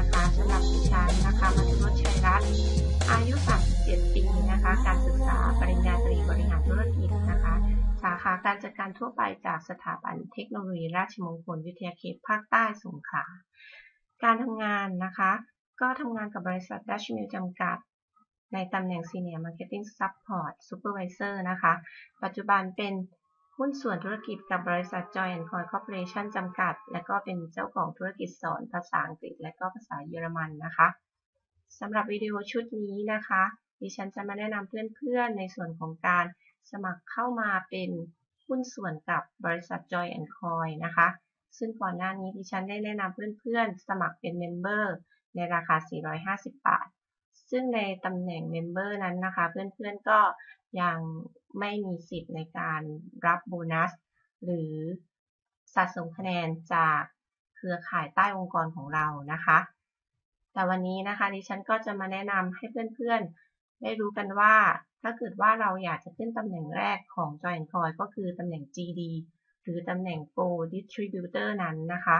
นะคะสำหรับดิฉันนะคะมัธุรสชัยรัตน์อายุ 37 ปีนะคะ การศึกษาปริญญาตรีบริหารธุรกิจนะคะ สาขาการจัดการทั่วไปจากสถาบันเทคโนโลยีราชมงคลวิทยาเขตภาคใต้สงขลาการทำงานนะคะ ก็ทำงานกับบริษัทดัชมิลจำกัด ในตำแหน่ง Senior Marketing Support Supervisor นะคะ ปัจจุบันเป็น หุ้นส่วนธุรกิจกับบริษัท Joy Coin Corporation จำกัด และก็เป็นเจ้าของธุรกิจสอนภาษาอังกฤษ และก็ภาษาเยอรมันนะคะสำหรับวิดีโอชุดนี้นะคะ ดิฉันจะมาแนะนำเพื่อนๆ ในส่วนของการสมัครเข้ามาเป็นหุ้นส่วนกับบริษัท Joy Coin นะคะ ซึ่งก่อนหน้านี้ดิฉันได้แนะนำเพื่อนๆ สมัครเป็นเมมเบอร์ในราคา 450 บาท ซึ่งในตำแหน่งเมมเบอร์นั้นนะคะ เพื่อนๆก็ยังไม่มีสิทธิ์ในการรับโบนัส หรือสะสมคะแนนจากเครือข่ายใต้องค์กรของเรานะคะ แต่วันนี้นะคะดิฉันก็จะมาแนะนำให้เพื่อนๆ ได้รู้กันว่า ถ้าเกิดว่าเราอยากจะขึ้นตำแหน่งแรกของ Joy Coin ก็คือตำแหน่ง GD หรือตำแหน่ง Pro Distributor นั้นนะคะ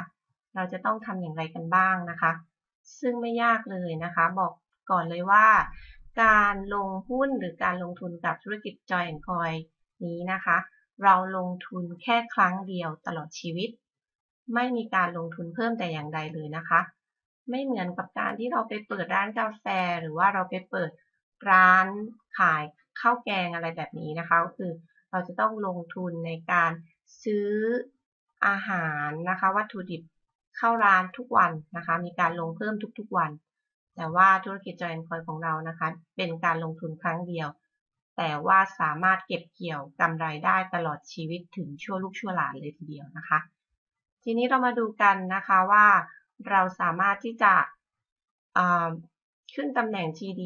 เราจะต้องทำอย่างไรกันบ้างนะคะ ซึ่งไม่ยากเลยนะคะ บอก ก่อนเลยว่า การลงหุ้นหรือการลงทุนกับธุรกิจ Joy Coin นี้นะคะ เราลงทุนแค่ครั้งเดียวตลอดชีวิต ไม่มีการลงทุนเพิ่มแต่อย่างใดเลยนะคะ ไม่เหมือนกับการที่เราไปเปิดร้านกาแฟ หรือว่าเราไปเปิดร้านขายข้าวแกงอะไรแบบนี้นะคะก็คือเราจะต้องลงทุนในการซื้ออาหารนะคะ วัตถุดิบเข้าร้านทุกวันนะคะ มีการลงเพิ่มทุกๆวัน แต่ว่าธุรกิจจอยแอนคอยของเรานะคะ เป็นการลงทุนครั้งเดียว แต่ว่าสามารถเก็บเกี่ยวกำไรได้ตลอดชีวิตถึงชั่วลูกชั่วหลานเลยทีเดียวนะคะ ทีนี้เรามาดูกันนะคะว่าเราสามารถที่จะขึ้นตำแหน่ง GD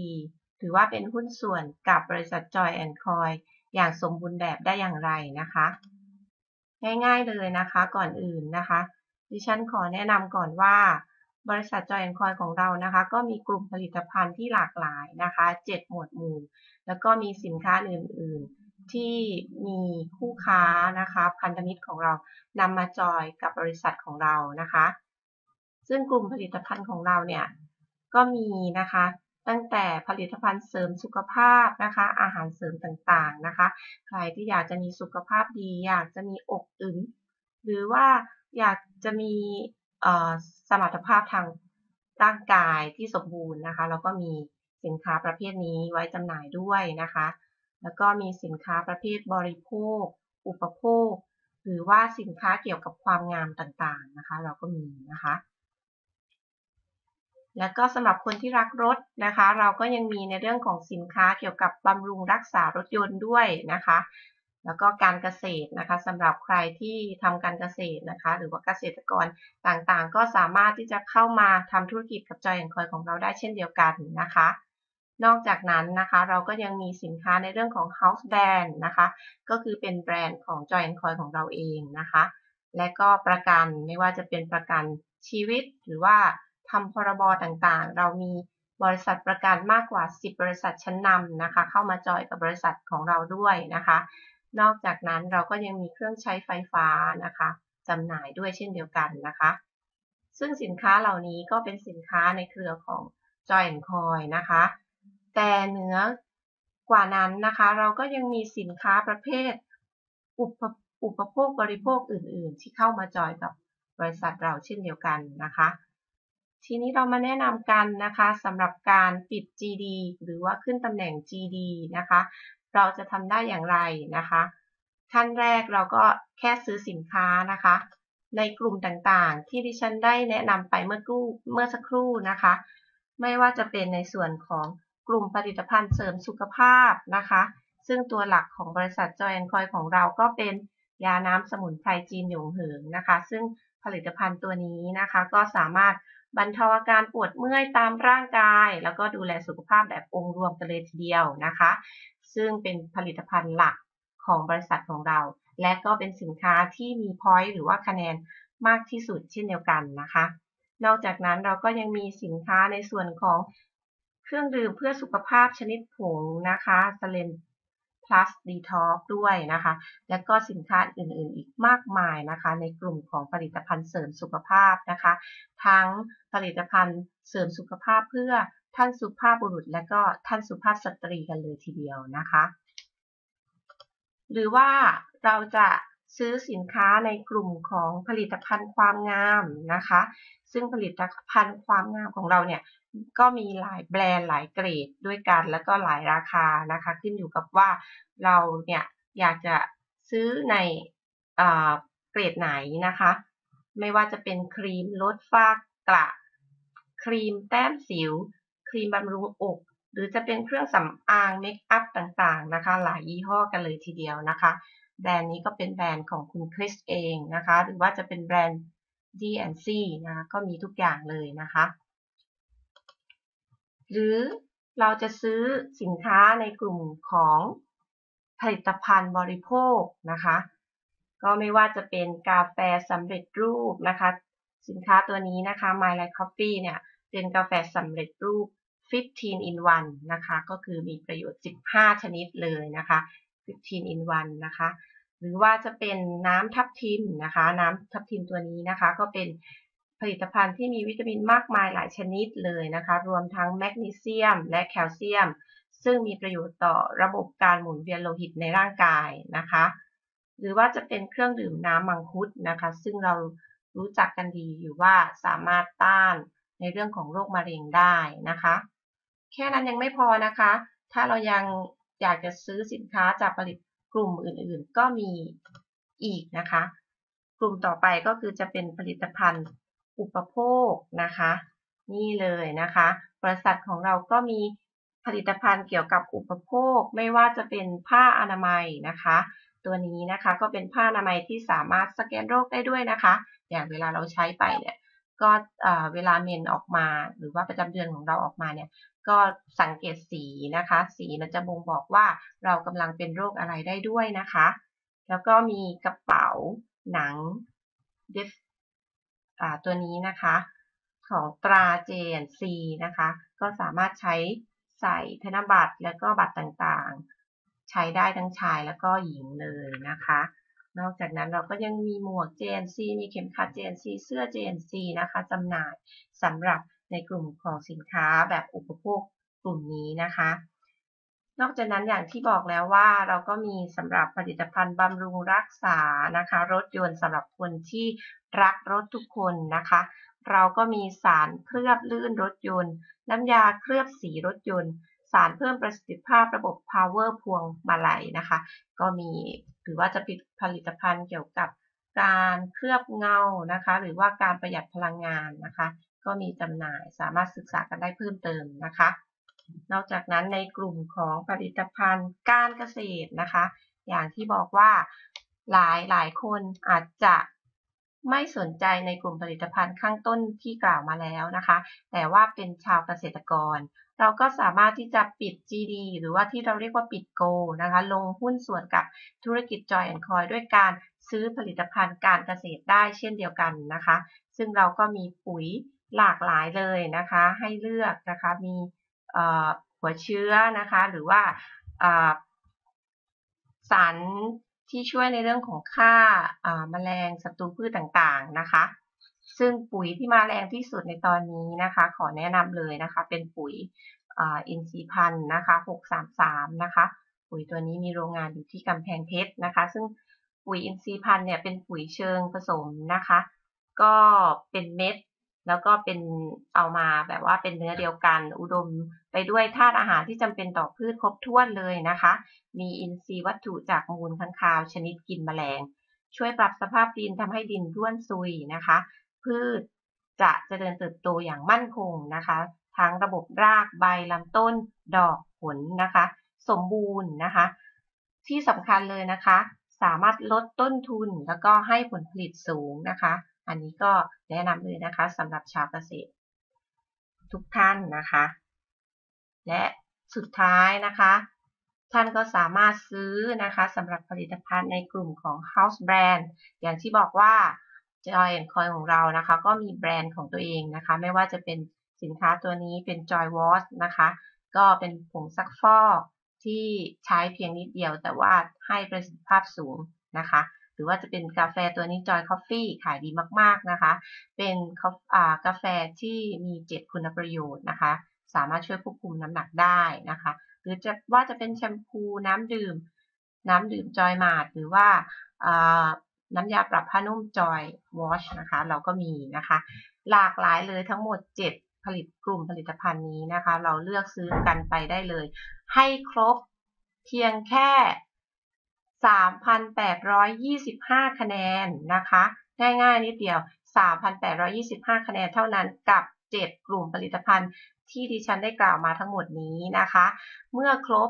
ถือว่าเป็นหุ้นส่วนกับบริษัท Joy and Coin อย่างสมบูรณ์แบบได้อย่างไรนะคะ ง่ายๆเลยนะคะก่อนอื่นนะคะ ดิฉันขอแนะนำก่อนว่า บริษัทจอยแอนคอยของเรานะคะ ก็มีกลุ่มผลิตภัณฑ์ที่หลากหลายนะคะ 7 หมวดหมู่ แล้วก็มีสินค้าอื่น ๆ ที่มีคู่ค้านะคะ พันธมิตรของเรานำมาจอยกับบริษัทของเรานะคะ ซึ่งกลุ่มผลิตภัณฑ์ของเราเนี่ยก็มีนะคะตั้งแต่ผลิตภัณฑ์เสริมสุขภาพนะคะ อาหารเสริมต่างๆนะคะ ใครที่อยากจะมีสุขภาพดี อยากจะมีอกอึมหรือว่าอยากจะมี มรรถภาพทางร่างกายที่สมบูรณ์นะคะ แล้วก็มีสินค้าประเภทนี้ไว้จำหน่ายด้วยนะคะ แล้วก็มีสินค้าประเภทบริโภค อุปโภค หรือว่าสินค้าเกี่ยวกับความงามต่างๆนะคะ เราก็มีนะคะ แล้วก็สำหรับคนที่รักรถนะคะ เราก็ยังมีในเรื่องของสินค้าเกี่ยวกับบำรุงรักษารถยนต์ด้วยนะคะ แล้วก็การเกษตรนะคะสำหรับใครที่ทำการเกษตรนะคะ หรือว่าเกษตรกรต่างๆ ก็สามารถที่จะเข้ามาทำธุรกิจกับจอยแอนคอยของเราได้เช่นเดียวกันนะคะ นอกจากนั้นนะคะเราก็ยังมีสินค้าในเรื่องของ House Brand นะคะ ก็คือเป็นแบรนด์ของ Joy Coin ของเราเองนะคะ และก็ประกันไม่ว่าจะเป็นประกันชีวิตหรือว่าทำพรบต่างๆ เรามีบริษัทประกันมากกว่า 10 บริษัทชั้นนำนะคะ เข้ามาจอยกับบริษัทของเราด้วยนะคะ นอกจากนั้นเราก็ยังมีเครื่องใช้ไฟฟ้านะคะจำหน่ายด้วยเช่นเดียวกันนะคะ ซึ่งสินค้าเหล่านี้ก็เป็นสินค้าในเครือของ Joy Coin นะคะ แต่เหนือกว่านั้นนะคะเราก็ยังมีสินค้าประเภทอุปอุปโภคบริโภคอื่น ๆ ที่เข้ามาจอยกับบริษัทเราเช่นเดียวกันนะคะ ทีนี้เรามาแนะนำกันนะคะสำหรับการปิด GD หรือว่าขึ้นตำแหน่ง GD นะคะ เราจะทำได้อย่างไรนะคะ ขั้นแรกเราก็แค่ซื้อสินค้านะคะ ในกลุ่มต่างๆ ที่ดิฉันได้แนะนำไปเมื่อกู้เมื่อสักครู่นะคะ ไม่ว่าจะเป็นในส่วนของกลุ่มผลิตภัณฑ์เสริมสุขภาพนะคะ ซึ่งตัวหลักของบริษัทจอยแอนคอยของเราก็เป็นยาน้ำสมุนไพรจีนหยงเหิงนะคะ ซึ่งผลิตภัณฑ์ตัวนี้นะคะ ก็สามารถบรรเทาอาการปวดเมื่อยตามร่างกาย แล้วก็ดูแลสุขภาพแบบองค์รวมกันเลยทีเดียวนะคะ ซึ่งเป็นผลิตภัณฑ์หลักของบริษัทของเรา และก็เป็นสินค้าที่มีพอยต์หรือว่าคะแนนมากที่สุดเช่นเดียวกันนะคะ นอกจากนั้นเราก็ยังมีสินค้าในส่วนของเครื่องดื่มเพื่อสุขภาพชนิดผงนะคะสเลน plus detox ด้วยนะคะ และก็สินค้าอื่นๆ อีกมากมายนะคะ ในกลุ่มของผลิตภัณฑ์เสริมสุขภาพนะคะ ทั้งผลิตภัณฑ์เสริมสุขภาพเพื่อ ท่านสุภาพบุรุษและก็ท่านสุภาพสตรีกันเลยทีเดียวนะคะ หรือว่าเราจะซื้อสินค้าในกลุ่มของผลิตภัณฑ์ความงามนะคะ ซึ่งผลิตภัณฑ์ความงามของเราเนี่ยก็มีหลายแบรนด์หลายเกรดด้วยกันแล้วก็หลายราคานะคะ ขึ้นอยู่กับว่าเราเนี่ยอยากจะซื้อในเกรดไหนนะคะ ไม่ว่าจะเป็นครีมลดฝ้ากระ ครีมแต้มสิว ครีมบำรุงอก หรือจะเป็นเครื่องสำอางเมคอัพต่างๆนะคะ หลายยี่ห้อกันเลยทีเดียวนะคะ แบรนด์นี้ก็เป็นแบรนด์ของคุณคริสเองนะคะ หรือว่าจะเป็นแบรนด์ D&C นะคะก็มีทุกอย่างเลยนะคะ หรือเราจะซื้อสินค้าในกลุ่มของผลิตภัณฑ์บริโภคนะคะ ก็ไม่ว่าจะเป็นกาแฟสำเร็จรูปนะคะ สินค้าตัวนี้นะคะ My Life Coffee เนี่ย เป็นกาแฟสำเร็จรูป 15 in 1 นะคะ ก็คือมีประโยชน์ 15 ชนิดเลยนะคะ 15 in 1 นะคะ หรือว่าจะเป็นน้ำทับทิมนะคะ น้ำทับทิมตัวนี้นะคะ ก็เป็นผลิตภัณฑ์ที่มีวิตามินมากมายหลายชนิดเลยนะคะ รวมทั้งแมกนีเซียม และแคลเซียม ซึ่งมีประโยชน์ต่อระบบการหมุนเวียนโลหิตในร่างกายนะคะ หรือว่าจะเป็นเครื่องดื่มน้ำมังคุดนะคะ ซึ่งเรารู้จักกันดีอยู่ว่าสามารถต้าน ในเรื่องของโรคมะเร็งได้นะคะ แค่นั้นยังไม่พอนะคะ ถ้าเรายังอยากจะซื้อสินค้าจากผลิตกลุ่มอื่นๆ ก็มีอีกนะคะ กลุ่มต่อไปก็คือจะเป็นผลิตภัณฑ์อุปโภคนะคะ นี่เลยนะคะ บริษัทของเราก็มีผลิตภัณฑ์เกี่ยวกับอุปโภค ไม่ว่าจะเป็นผ้าอนามัยนะคะ ตัวนี้นะคะก็เป็นผ้าอนามัยที่สามารถสแกนโรคได้ด้วยนะคะ อย่างเวลาเราใช้ไปเนี่ย ก็เวลาเมนออกมาหรือว่าประจำเดือนของเราออกมาเนี่ย ก็สังเกตสีนะคะ สีมันจะบ่งบอกว่าเรากำลังเป็นโรคอะไรได้ด้วยนะคะ แล้วก็มีกระเป๋าหนังเดสตัวนี้นะคะ ของตรา JNC นะคะ ก็สามารถใช้ใส่ธนบัตรและก็บัตรต่างๆ ใช้ได้ทั้งชายและก็หญิงเลยนะคะ นอกจากนั้นเราก็ยังมีหมวก JNC มีเข็มขัด JNC เสื้อ JNC นะคะจำหน่ายสำหรับในกลุ่มของสินค้าแบบอุปโภคกลุ่มนี้นะคะ นอกจากนั้นอย่างที่บอกแล้วว่าเราก็มีสำหรับผลิตภัณฑ์บำรุงรักษานะคะ รถยนต์สำหรับคนที่รักรถทุกคนนะคะ เราก็มีสารเคลือบลื่นรถยนต์ น้ำยาเคลือบสีรถยนต์ สารเพิ่มประสิทธิภาพระบบ power พวงมาลัยนะคะ ก็มีหรือว่าจะปิดผลิตภัณฑ์เกี่ยวกับการเคลือบเงานะคะ หรือว่าการประหยัดพลังงานนะคะ ก็มีจำหน่ายสามารถศึกษากันได้เพิ่มเติมนะคะ นอกจากนั้นในกลุ่มของผลิตภัณฑ์การเกษตรนะคะ อย่างที่บอกว่าหลายหลายคนอาจจะไม่สนใจในกลุ่มผลิตภัณฑ์ข้างต้นที่กล่าวมาแล้วนะคะ แต่ว่าเป็นชาวเกษตรกร เราก็สามารถที่จะปิด GD หรือว่าที่เราเรียกว่าปิดโกนะคะ ลงหุ้นส่วนกับธุรกิจ Joy and Coy ด้วยการซื้อผลิตภัณฑ์การเกษตรได้เช่นเดียวกันนะคะ ซึ่งเราก็มีปุ๋ยหลากหลายเลยนะคะ ให้เลือกนะคะ มีหัวเชื้อนะคะ หรือว่าสารที่ช่วยในเรื่องของฆ่าแมลงศัตรูพืชต่างๆนะคะ ซึ่งปุ๋ยที่มาแรงที่สุดในตอนนี้นะคะ ขอแนะนำเลยนะคะ เป็นปุ๋ยอินทรีย์พันธ์นะคะ 633 นะคะ ปุ๋ยตัวนี้มีโรงงานอยู่ที่กำแพงเพชรนะคะ ซึ่งปุ๋ยอินทรีย์พันธ์เนี่ยเป็นปุ๋ยเชิงผสมนะคะ ก็เป็นเม็ดแล้วก็เป็นเอามาแบบว่าเป็นเนื้อเดียวกัน อุดมไปด้วยธาตุอาหารที่จำเป็นต่อพืชครบถ้วนเลยนะคะ มีอินทรีย์วัตถุจากมูลค้างคาวชนิดกินแมลง ช่วยปรับสภาพดินทำให้ดินร่วนซุยนะคะ พืช จะเจริญเติบโตอย่างมั่นคงนะคะ ทั้งระบบรากใบลำต้น ดอกผลนะคะ สมบูรณ์นะคะ ที่สำคัญเลยนะคะ สามารถลดต้นทุนแล้วก็ให้ผลผลิตสูงนะคะ อันนี้ก็แนะนำเลยนะคะสำหรับชาวเกษตร ทุกท่านนะคะ และสุดท้ายนะคะ ท่านก็สามารถซื้อนะคะสำหรับผลิตภัณฑ์ในกลุ่มของ House Brand อย่างที่บอกว่า Joy Coin ของเรานะคะ ก็มีแบรนด์ของตัวเองนะคะ ไม่ว่าจะเป็นสินค้าตัวนี้เป็น Joy Wash นะคะ ก็เป็นผงซักฟอกที่ใช้เพียงนิดเดียว แต่ว่าให้ประสิทธิภาพสูงนะคะหรือว่าจะเป็นกาแฟตัวนี้ Joy Coffee ขายดีมาก ๆ นะคะ เป็นกาแฟที่มี7คุณประโยชน์นะคะ สามารถช่วยควบคุมน้ำหนักได้นะคะ หรือจะว่าจะเป็นแชมพูน้ำดื่ม น้ำดื่มจอยมาดหรือว่า น้ำยาปรับผ้านุ่มจอยวอชนะคะ เราก็มีนะคะ หลากหลายเลยทั้งหมด 7 ผลิตกลุ่มผลิตภัณฑ์นี้นะคะ เราเลือกซื้อกันไปได้เลย ให้ครบเพียงแค่ 3,825 คะแนนนะคะ ง่ายๆนิดเดียว 3,825 คะแนนเท่านั้นกับ 7 กลุ่มผลิตภัณฑ์ที่ดิฉันได้กล่าวมาทั้งหมดนี้นะคะ เมื่อครบ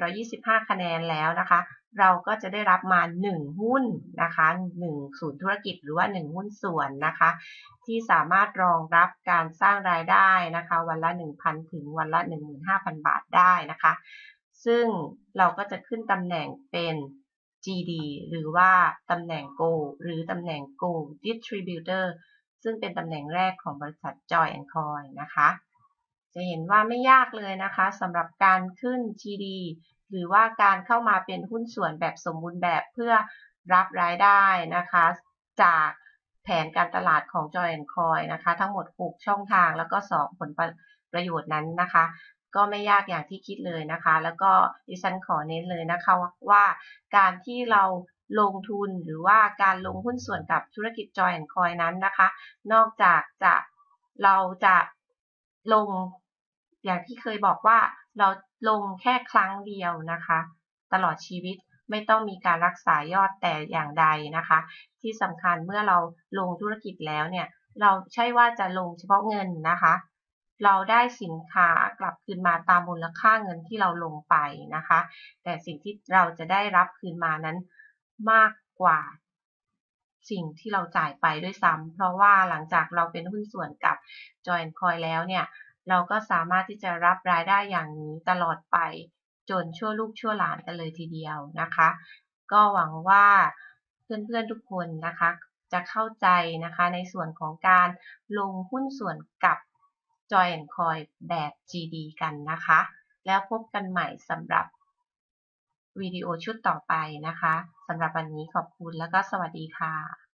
3,825 คะแนนแล้วนะคะ เราก็จะได้รับมา 1 หุ้นนะคะ1ศูนย์ธุรกิจหรือว่า 1 หุ้นส่วนนะคะ ที่สามารถรองรับการสร้างรายได้นะคะ วันละ 1,000 ถึงวันละ 15,000 บาทได้นะคะ ซึ่งเราก็จะขึ้นตำแหน่งเป็น GD หรือว่าตำแหน่ง Go หรือตำแหน่ง Go Distributor ซึ่งเป็นตำแหน่งแรกของบริษัท Joy and Coin นะคะ จะเห็นว่าไม่ยากเลยนะคะสำหรับการขึ้น GD หรือว่าการเข้ามาเป็นหุ้นส่วนแบบสมบูรณ์แบบเพื่อรับรายได้นะคะ จากแผนการตลาดของ Joy and Coin นะคะ ทั้งหมด 6 ช่องทางแล้วก็ 2 ผลประโยชน์นั้นนะคะ ก็ไม่ยากอย่างที่คิดเลยนะคะ แล้วก็ดิฉันขอเน้นเลยนะคะว่าการที่เราลงทุนหรือว่าการลงหุ้นส่วนกับธุรกิจ Joy and Coin นั้นนะคะ นอกจากจะเราจะลงอย่างที่เคยบอกว่า เราลงแค่ครั้งเดียวนะคะ ตลอดชีวิตไม่ต้องมีการรักษายอดแต่อย่างใดนะคะ ที่สำคัญเมื่อเราลงธุรกิจแล้วเนี่ย เราใช่ว่าจะลงเฉพาะเงินนะคะ เราได้สินค้ากลับคืนมาตามมูลค่าเงินที่เราลงไปนะคะ แต่สิ่งที่เราจะได้รับคืนมานั้นมากกว่าสิ่งที่เราจ่ายไปด้วยซ้ำเพราะว่าหลังจากเราเป็นหุ้นส่วนกับ Join Coin แล้วเนี่ย เราก็สามารถที่จะรับรายได้อย่างนี้ตลอดไป จนชั่วลูกชั่วหลานกันเลยทีเดียวนะคะ ก็หวังว่าเพื่อนๆทุกคนนะคะ จะเข้าใจนะคะในส่วนของการลงหุ้นส่วนกับ Joy and Coin แบบ GD กันนะคะ แล้วพบกันใหม่สำหรับวิดีโอชุดต่อไปนะคะสำหรับวันนี้ขอบคุณแล้วก็สวัสดีค่ะ